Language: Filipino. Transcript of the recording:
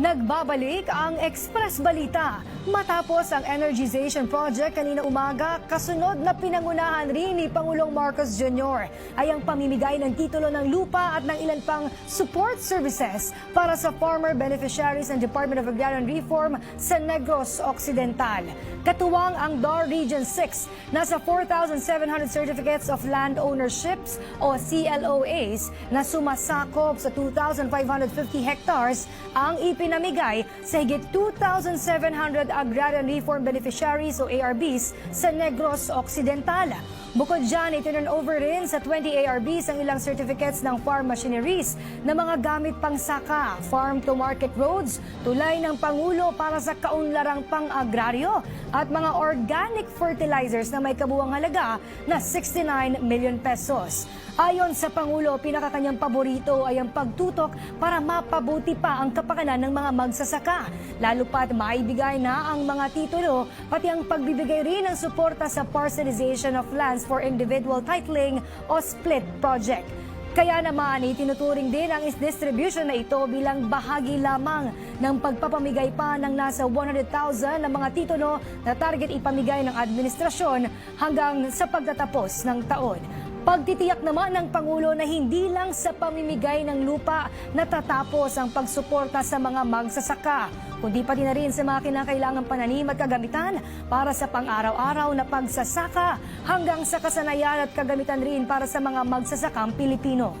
Nagbabalik ang Express Balita. Matapos ang energization project kanina umaga, kasunod na pinangunahan rin ni Pangulong Marcos Jr. ay ang pamimigay ng titulo ng lupa at ng ilan pang support services para sa farmer beneficiaries ng Department of Agrarian Reform sa Negros Occidental. Katuwang ang DAR Region 6, nasa 4,700 certificates of land ownerships o CLOAs na sumasakop sa 2,550 hectares ang ipinamigay sa higit 2,700 agrarian reform beneficiaries o ARBs sa Negros Occidental. Bukod dyan, itinurn over rin sa 20 ARBs ang ilang certificates ng farm machineries na mga gamit pang saka, farm-to-market roads, tulay ng Pangulo para sa kaunlarang pang-agraryo at mga organic fertilizers na may kabuwang halaga na 69 million pesos. Ayon sa Pangulo, pinakakanyang paborito ay ang pagtutok para mapabuti pa ang kapakanan ng mga magsasaka. Lalo pat maibigay na ang mga titulo, pati ang pagbibigay rin ng suporta sa parcelization of lands for individual titling o split project. Kaya naman, itinuturing din ang distribution na ito bilang bahagi lamang ng pagpapamigay pa ng nasa 100,000 na mga titulo na target ipamigay ng administrasyon hanggang sa pagtatapos ng taon. Pagtitiyak naman ng Pangulo na hindi lang sa pamimigay ng lupa natatapos ang pagsuporta sa mga magsasaka, kundi pati na rin sa mga kinakailangang pananim at kagamitan para sa pang-araw-araw na pagsasaka hanggang sa kasanayan at kagamitan rin para sa mga magsasakang Pilipino.